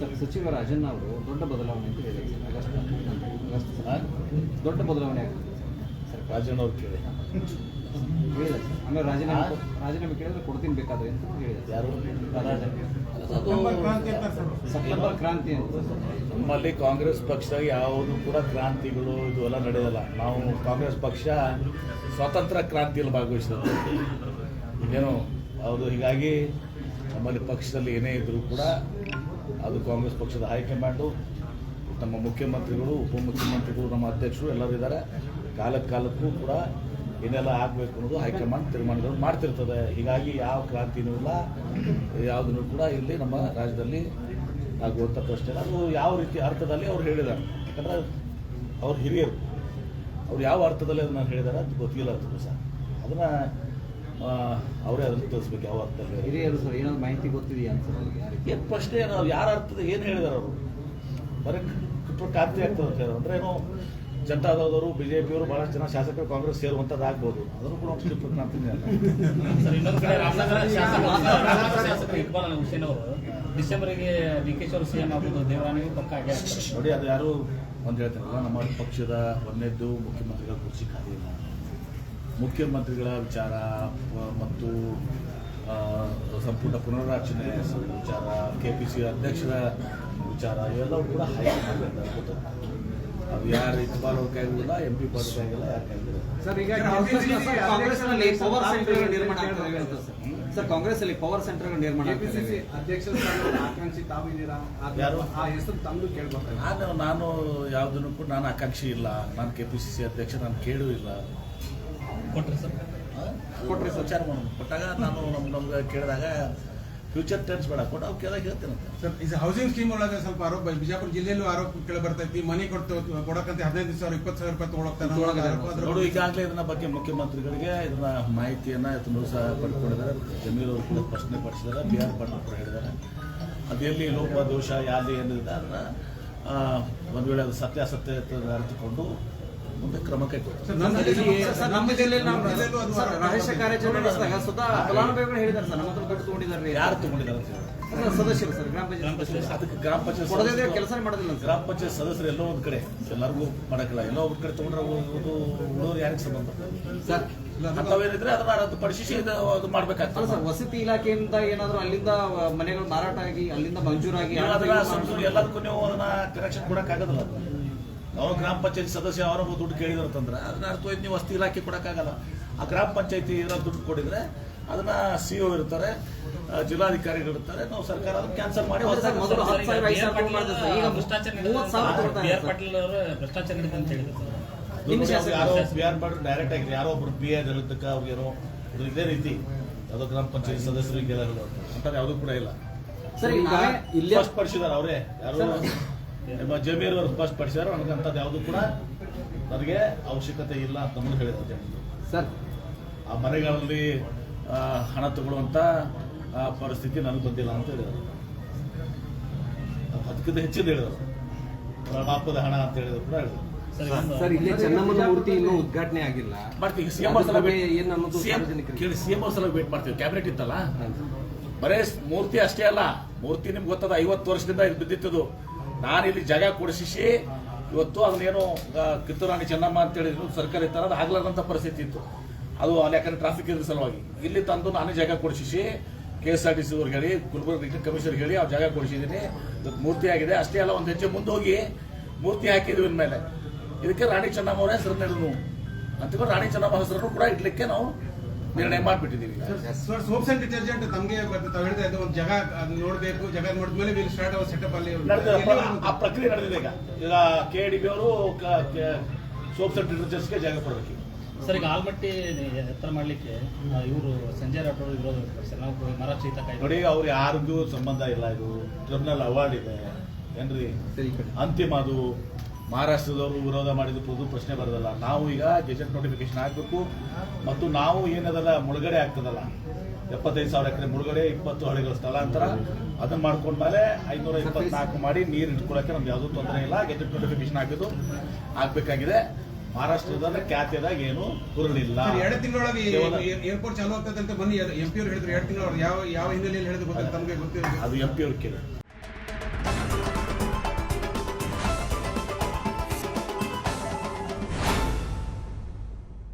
Sir ಸಚಿವ ರಾಜಣ್ಣ ಅವರು ದೊಡ್ಡ ಬದಲಾವಣೆ ಅಂತ ಹೇಳಿದ್ರು ಸರ್ ಆಗಸ್ಟ್ ಆಗಸ್ಟ್ ಸರ್. ದೊಡ್ಡ ಬದಲಾವಣೆ ಆಗ್ತದೆ. ಸರ್ ರಾಜಣ್ಣ ಅವ್ರು ಕೇಳಿ. ಸರ್ ಆಮೇಲೆ ರಾಜೀನಾಮೆ ರಾಜೀನಾಮೆ ಕೇಳಿದ್ರೆ ಕೊಡ್ತೀನಿ ಬೇಕಾದ್ರೆ ಅಂತ ಹೇಳಿದ್ರೆ ಯಾರು? ರಾಜಣ್ಣ. ಅದು ಸೆಪ್ಟೆಂಬರ್ ಕ್ರಾಂತಿ ಅಂತ ನಮ್ಮಲ್ಲಿ ಕಾಂಗ್ರೆಸ್ ಪಕ್ಷ ಯಾವುದು ಕೂಡ ಕ್ರಾಂತಿಗಳು ಇದು ಎಲ್ಲ ನಡೆಯಲ್ಲ. ನಾವು ಕಾಂಗ್ರೆಸ್ ಪಕ್ಷ ಸ್ವಾತಂತ್ರ್ಯ ಕ್ರಾಂತಿಯಲ್ಲಿ ಭಾಗವಹಿಸಿದ್ರು ಏನೋ? ಹೌದು ಹೀಗಾಗಿ ನಮ್ಮಲ್ಲಿ ಪಕ್ಷದಲ್ಲಿ ಏನೇ ಇದ್ದರೂ ಕೂಡ ಅದು ಕಾಂಗ್ರೆಸ್ ಪಕ್ಷದ ಹೈಕಮಾಂಡು, ನಮ್ಮ ಮುಖ್ಯಮಂತ್ರಿಗಳು, ಉಪಮುಖ್ಯಮಂತ್ರಿಗಳು, ನಮ್ಮ ಅಧ್ಯಕ್ಷರು ಎಲ್ಲರೂ ಇದ್ದಾರೆ. ಕಾಲಕ್ಕೆ ಕಾಲಕ್ಕೂ ಕೂಡ ಏನೆಲ್ಲ ಆಗಬೇಕು ಅನ್ನೋದು ಹೈಕಮಾಂಡ್ ತೀರ್ಮಾನಗಳು ಮಾಡ್ತಿರ್ತದೆ. ಹೀಗಾಗಿ ಯಾವ ಕ್ರಾಂತಿನೂ ಇಲ್ಲ. ಯಾವುದನ್ನು ಕೂಡ ಇಲ್ಲಿ ನಮ್ಮ ರಾಜ್ಯದಲ್ಲಿ ಆಗುವಂಥ ಪ್ರಶ್ನೆ. ಅದು ಯಾವ ರೀತಿ ಅರ್ಥದಲ್ಲಿ ಅವ್ರು ಹೇಳಿದ್ದಾರೆ. ಯಾಕಂದ್ರೆ ಅವ್ರ ಹಿರಿಯರು. ಅವ್ರು ಯಾವ ಅರ್ಥದಲ್ಲಿ ಅದನ್ನು ಹೇಳಿದ್ದಾರೆ ಅದು ಗೊತ್ತಿಲ್ಲ ಅದು ಸಹ. ಅದನ್ನು ಅವರೇ ಅದನ್ನು ತಿಳಿಸ್ಬೇಕು ಯಾವ ಅರ್ಥದಲ್ಲಿ. ಹಿರಿಯರು ಸರ್ ಏನಾದ್ರು ಮಾಹಿತಿ ಗೊತ್ತಿದೆಯಾ ಅಂತ? ಏನು ಪ್ರಶ್ನೆ ಏನು ಯಾರ ಅರ್ಥದ ಏನು ಹೇಳಿದಾರೆ ಅವರು? ಬರೀ ಖಾತ್ರಿ ಆಗ್ತದೆ ಅಂತ ಹೇಳಿದ್ರು. ಅಂದರೆ ಏನು ಜನತಾದವರು ಬಿ ಜೆ ಪಿಯವರು ಭಾಳಷ್ಟು ಜನ ಶಾಸಕರು ಕಾಂಗ್ರೆಸ್ ಸೇರುವಂಥದ್ದು ಆಗ್ಬೋದು. ಅದನ್ನು ಕೂಡ ಒಂದು ಕಿತ್ತು ಕ್ರಾಂತಿನೇ ಅಲ್ಲ ಸರ್ ಇನ್ನೊಂದು ಕಡೆ ರಾಮನಗರ ಶಾಸಕ ಇಕ್ಬಾಲ್ ಹುಸೇನ್ ಅವರು. ಡಿಸೆಂಬರ್ಗೆ ಡಿ ಕೆ ಶಿ ಅವರು ಸಿಎಂ ಆಗ್ಬೋದು ದೇವರಾಣಿಗೂ ಪಕ್ಕ ಆಗೇ ನೋಡಿ ಅದು ಯಾರು ಒಂದು ಹೇಳ್ತಾರಲ್ಲ ನಮ್ಮ ಪಕ್ಷದ ಒಂದೇದ್ದು ಮುಖ್ಯಮಂತ್ರಿಗಳ ಕುರ್ಚಿ ಖಾಲಿ ಇಲ್ಲ. ಮುಖ್ಯಮಂತ್ರಿಗಳ ವಿಚಾರ ಮತ್ತು ಆ, ಸಂಪುಟ ಪುನರ್ರಚನೆ ವಿಚಾರ ಕೆ ಪಿ ಸಿ ಅಧ್ಯಕ್ಷರ ವಿಚಾರ ಇವೆಲ್ಲವೂ ಕೂಡ ಹೈಕಮಾಂಡ್ ಗೊತ್ತಾಗ್ತದೆ ಅದು ಯಾರು ಇದು ಅವ್ರ ಕೈಗಿಲ್ಲ ಎಂ ಪಿ ಪಾರ್ಟಿ ಕೈಗಿಲ್ಲ ಯಾರ ಕೈಗಿಲ್ಲ ಸರ್ ಈಗ ಸರ್, ಕಾಂಗ್ರೆಸ್ನಲ್ಲಿ ಪವರ್ ಸೆಂಟರ್ಗಳು ನಿರ್ಮಾಣ ಆಗ್ತದೆ ಅಂತ ಸರ್. ಸರ್ ಕಾಂಗ್ರೆಸ್ ಅಲ್ಲಿ ಪವರ್ ಸೆಂಟರ್ಗಳು ನಿರ್ಮಾಣ ಅಧ್ಯಕ್ಷ ಆಕಾಂಕ್ಷಿ ತಾವಿದ್ದೀರಾ? ಆ ಹೆಸರು ತಮ್ದು ಕೇಳ್ಬೇಕು ನಾನು ನಾನು ಯಾವುದನ್ನು ಕೂಡ ನಾನು ಆಕಾಂಕ್ಷಿ ಇಲ್ಲ. ನಾನು ಕೆ ಪಿ ಸಿ ಸಿ ಅಧ್ಯಕ್ಷ ನಾನು ಕೇಳೂ ಇಲ್ಲ. ಕೊಟ್ರಿ ಸರ್? ಕೊಟ್ಟರೆ ವಿಚಾರ ಮಾಡೋಣ. ಕೊಟ್ಟಾಗ ನಾನು ನಮ್ ನಮ್ಗೆ ಕೇಳಿದಾಗ ಫ್ಯೂಚರ್ ಟೆನ್ಸ್ ಬೇಡ ಕೊಟ್ಟು ಅವ್ರು ಕೇಳಿದಾಗ ಹೇಳ್ತೇನೆ ಸರ್ ಇದು ಹೌಸಿಂಗ್ ಸ್ಕೀಮ್ ಒಳಗೆ ಸ್ವಲ್ಪ ಆರೋಪ ಬಿಜಾಪುರ ಜಿಲ್ಲೆಯಲ್ಲೂ ಆರೋಪ ಕೇಳಿ ಬರ್ತೈತಿ ಮನೆ ಕೊಡ್ತು ಕೊಡಕಂತ ಹದಿನೈದು ಸಾವಿರ ಇಪ್ಪತ್ತು ಸಾವಿರ ರೂಪಾಯಿ ತೊಗೊಳಕ್ತಾರ. ನೋಡು ಈಗಾಗಲೇ ಇದನ್ನ ಬಗ್ಗೆ ಮುಖ್ಯಮಂತ್ರಿಗಳಿಗೆ ಇದನ್ನ ಮಾಹಿತಿಯನ್ನ ಇದನ್ನು ಸಹ ಪಡ್ಕೊಂಡಿದ್ದಾರೆ. ಜಮೀರ್ ಅವರು ಕೂಡ ಪ್ರಶ್ನೆ ಪಡಿಸಿದ್ದಾರೆ. ಬಿ ಆರ್ ಪಾಟೀಲ್ ಕೂಡ ಹೇಳಿದ್ದಾರೆ. ಅದು ಎಲ್ಲಿ ಲೋಪ ದೋಷ ಯಾರು ಏನಿದೆ ಅದನ್ನ ಆ, ಒಂದು ವೇಳೆ ಅದು ಸತ್ಯಾಸತ್ಯ ಅರಿತುಕೊಂಡು ಮುಂದೆ ಕ್ರಮ ರಹಸ್ಯ ಕಾರ್ಯಾಚರಣೆ ನಡೆಸಿದಾಗ ಸ್ವತಃ ಫಲಾನುಭವಿಗಳು ಹೇಳಿದ್ದಾರೆ ಸರ್ ನಮ್ಮ ಹತ್ರ ದುಡ್ಡು ತಗೊಂಡಿದ್ದಾರೆ ಯಾರು ತಗೊಂಡಿದ್ದಾರೆ ಸದಸ್ಯರು ಸರ್ ಗ್ರಾಮ ಪಂಚಾಯತ್ ಅದಕ್ಕೆ ಗ್ರಾಮ ಪಂಚಾಯತ್ ಕೊಡದೇ ಕೆಲಸ ಮಾಡೋದಿಲ್ಲ ಗ್ರಾಮ ಪಂಚಾಯತ್ ಸದಸ್ಯರು ಎಲ್ಲೋ ಒಂದ್ ಕಡೆ ಎಲ್ಲರಿಗೂ ಮಾಡಕ್ಕಿಲ್ಲ. ಎಲ್ಲೋ ಒಂದ್ ಕಡೆ ತಗೊಂಡ್ರೆ ಹೋಗೋದು ಉಳಿದವ್ರು ಯಾರಿಗೆ ಸಂಬಂಧ? ಸರ್ ಅಂಥವೇನಿದ್ರೆ ಅದನ್ನ ರದ್ದುಪಡಿಸಿ ಅದು ಮಾಡ್ಬೇಕಾಗ್ತದೆ. ಸರ್ ವಸತಿ ಇಲಾಖೆಯಿಂದ ಏನಾದ್ರು ಅಲ್ಲಿಂದ ಮನೆಗಳು ಮಾರಾಟ ಆಗಿ ಅಲ್ಲಿಂದ ಮಂಜೂರಾಗಿ ಎಲ್ಲದಕ್ಕೂ ನೀವು ಅದನ್ನ ಕನೆಕ್ಷನ್ ಕೊಡಕ್ಕಾಗೋದಿಲ್ಲ. ಅವ್ರು ಗ್ರಾಮ ಪಂಚಾಯತಿ ಸದಸ್ಯ ಅವರೊಬ್ಬ ದುಡ್ಡು ಕೇಳಿದ್ರು ಅಂತಂದ್ರೆ ಅದನ್ನ ಅರ್ಥವಾಯ್ತು ನೀವು ವಸ್ತಿ ಇಲಾಖೆ ಕೊಡೋಕ್ಕಾಗಲ್ಲ. ಆ ಗ್ರಾಮ ಪಂಚಾಯತಿ ಇರೋ ದುಡ್ಡು ಕೊಡಿದ್ರೆ ಅದನ್ನ ಸಿ ಒ ಇರ್ತಾರೆ ಜಿಲ್ಲಾಧಿಕಾರಿಗಳಿರ್ತಾರೆ ಜಿಲ್ಲಾಧಿಕಾರಿಗಳು ಇರ್ತಾರೆ ನಾವು ಸರ್ಕಾರ ಅದನ್ನ ಕ್ಯಾನ್ಸಲ್ ಮಾಡಿ ಹೊಸ ಆರ್ ಭ್ರಷ್ಟಾಚಾರ ಆರ್ ಅಂತ ಹೇಳಿದ್ರು ನಿಮ್ಮ ಶಾಸಕ ಯಾರೋ ಬಿ ಆರ್ ಡೈರೆಕ್ಟ್ ಆಗಿ ಯಾರೋ ಒಬ್ರು ಬಿ ಎ ಇರೋದಕ್ಕೆ ಅವ್ರಿಗೇನೋ ಇದು ಇದೇ ರೀತಿ. ಅದು ಗ್ರಾಮ ಪಂಚಾಯತ್ ಸದಸ್ಯರಿಗೆ ಕೇಳೋದು ಅಂತ. ಯಾವುದೂ ಕೂಡ ಇಲ್ಲ. ಸರ್ ಈಗ ಇಲ್ಲಿ ಫಸ್ಟ್ ಪಡಿಸಿದಾರೆ ಅವರೇ. ಯಾರು ನಿಮ್ಮ ಜಮೀರ್ ಅವರು ಫಸ್ಟ್ ಪಡಿಸಿದಾರೆ ನನಗಂಥದ್ದು ಯಾವುದು ಕೂಡ ನನಗೆ ಅವಶ್ಯಕತೆ ಇಲ್ಲ ಅಂತ ನಮಗೆ ಹೇಳಿದ್ರು ಸರ್. ಆ ಮನೆಗಳಲ್ಲಿ ಹಣ ತಗೊಳ್ಳುವಂಥ ಆ, ಪರಿಸ್ಥಿತಿ ನನಗೆ ಬಂದಿಲ್ಲ ಅಂತ ಹೇಳಿದರು. ಅದಕ್ಕಿಂತ ಹೆಚ್ಚಿನ ಹೇಳಿದರು. ಪಾಪದ ಹಣ ಅಂತ ಹೇಳಿದ್ರು ಕೂಡ ಹೇಳಿದರು. ಸರ್ ಇಲ್ಲಿ ಚೆನ್ನಮ್ಮನ ಮೂರ್ತಿ ಇನ್ನೂ ಉದ್ಘಾಟನೆ ಆಗಿಲ್ಲ. ಮಾಡ್ತೀವಿ ಸಿಎಂ ಏನ್ ಅನ್ನೋದು ಕೇಳಿ ಸಿಎಂ ಅವ್ರ ಸಲ ವೇಟ್ ಮಾಡ್ತೀವಿ. ಕ್ಯಾಬಿನೆಟ್ ಇತ್ತಲ್ಲ? ಬರೇ ಮೂರ್ತಿ ಅಷ್ಟೇ ಅಲ್ಲ. ಮೂರ್ತಿ ನಿಮ್ಗೆ ಗೊತ್ತದ ಐವತ್ತು ವರ್ಷದಿಂದ ಇದು ಬಿದ್ದಿತ್ತದು ನಾನು ಇಲ್ಲಿ ಜಾಗ ಕೊಡಿಸಿ ಇವತ್ತು ಅದನ್ನೇನು ಕಿತ್ತೂರಾಣಿ ಚೆನ್ನಮ್ಮ ಅಂತ ಹೇಳಿದ್ರು ಸರ್ಕಾರ ಇತ್ತರ ಅದು ಆಗ್ಲಾರ್ದಂಥ ಪರಿಸ್ಥಿತಿ ಇತ್ತು. ಅದು ಅಲ್ಲಿ ಯಾಕಂದ್ರೆ ಟ್ರಾಫಿಕ್ ಇದ್ರ ಸಲುವಾಗಿ. ಇಲ್ಲಿ ತಂದು ನಾನೇ ಜಾಗ ಕೊಡಿಸಿ K S R T C ಅವ್ರಿಗೆ ಹೇಳಿ ಗುಲ್ಬರ್ಗ ರಿಟರ್ನ್ ಕಮಿಷನರ್ ಹೇಳಿ ಆ ಜಾಗ ಕೊಡಿಸಿದ್ದೀನಿ ಮೂರ್ತಿ ಆಗಿದೆ. ಅಷ್ಟೇ ಅಲ್ಲ, ಒಂದು ಹೆಜ್ಜೆ ಮುಂದೆ ಹೋಗಿ ಮೂರ್ತಿ ಹಾಕಿದ್ವಿ ಮೇಲೆ ಇದಕ್ಕೆ ರಾಣಿ ಚೆನ್ನಮ್ಮ ಅವರ ಹೆಸರು ನೆಡನು ಅಂತ ರಾಣಿ ಚೆನ್ನಮ್ಮ ಹೆಸರನ್ನು ಕೂಡ ಇಡ್ಲಿಕ್ಕೆ ನಾವು ನಿರ್ಣಯ ಮಾಡಿಬಿಟ್ಟಿದ್ದೀವಿ. ಸರ್ ಸೋಪ್ಸ್ ಅಂಡ್ ಡಿಟರ್ಜೆಂಟ್ ತಮಗೆ ತಾವು ಅದು ಒಂದು ಜಾಗ ಅದು ನೋಡಬೇಕು. ಜಾಗ ನೋಡಿದ್ಮೇಲೆ ವಿಲ್ ಸ್ಟಾರ್ಟ್ ಅವರ್ ಸೆಟಪ್ ಅಲ್ಲಿ ಆ ಪ್ರಕ್ರಿಯೆ ನಡೆದಿದೆ ಈಗ. ಈಗ ಕೆ ಡಿ ಬಿ ಅವರು ಸೋಪ್ಸ್ ಅಂಡ್ ಡಿಟರ್ಜೆಂಟ್ಸ್ಗೆ ಜಾಗ ಕೊಡಬೇಕು. ಸರ್ ಈಗ ಆಲ್ಮಟ್ಟಿ ಎತ್ತರ ಮಾಡ್ಲಿಕ್ಕೆ ಇವರು ಸಂಜಯ್ ರಾಠೋಡ್ ವಿರೋಧ ಸರ್ ನಾವು ಮಹಾರಾಷ್ಟ್ರ ಹಿತ ನೋಡಿ ಅವ್ರು ಯಾರಿಗೂ ಸಂಬಂಧ ಇಲ್ಲ ಇದು. ಟ್ರಿಬ್ಯುನಲ್ ಅವಾರ್ಡ್ ಇದೆ. ಏನ್ರಿ? ಸರ್ ಅಂತಿಮ ಅದು. ಮಹಾರಾಷ್ಟ್ರದವರು ವಿರೋಧ ಮಾಡಿದ್ದು ಪ್ರಶ್ನೆ ಬರೋದಲ್ಲ. ನಾವು ಈಗ ಗೆಜೆಟ್ ನೋಟಿಫಿಕೇಶನ್ ಆಗಬೇಕು ಮತ್ತು ನಾವು ಏನದಲ್ಲ ಮುಳುಗಡೆ ಆಗ್ತದಲ್ಲ. ಎಪ್ಪತ್ತೈದು ಸಾವಿರ ಎಕರೆ ಮುಳುಗಡೆ ಇಪ್ಪತ್ತು ಹಳ್ಳಿಗಳ ಸ್ಥಳಾಂತರ. ಅದನ್ನ ಮಾಡ್ಕೊಂಡ್ಮೇಲೆ ಐನೂರ ಇಪ್ಪತ್ನಾಲ್ಕು ಮಾಡಿ ನೀರು ಇಟ್ಕೊಳಕ್ಕೆ ನಮ್ಗೆ ಯಾವುದೂ ತೊಂದರೆ ಇಲ್ಲ. ಗೆಜೆಟ್ ನೋಟಿಫಿಕೇಶನ್ ಹಾಕಿದ್ದು ಆಗಬೇಕಾಗಿದೆ. ಮಹಾರಾಷ್ಟ್ರದ ಖ್ಯಾತಿಯದಾಗ ಏನು ಹುರುಳಿಲ್ಲ. ಎರಡು ತಿಂಗಳೊಳಗೆ ಏರ್ಪೋರ್ಟ್ ಚಾಲೂ ಆಗ್ತದೆ ಅಂತ ಬನ್ನಿ. ಎಂ ಪಿ ಅವರು ಹೇಳಿದ್ರು ಎರಡು ತಿಂಗಳ ಯಾವ ಯಾವ ಹಿನ್ನೆಲೆಯಲ್ಲಿ ಹೇಳಿದ್ರು ಗೊತ್ತಿಲ್ಲ ತಮಗೆ ಗೊತ್ತಿಲ್ಲ ಅದು ಎಂ ಪಿ ಅವ್ರು ಕೇಳಿ.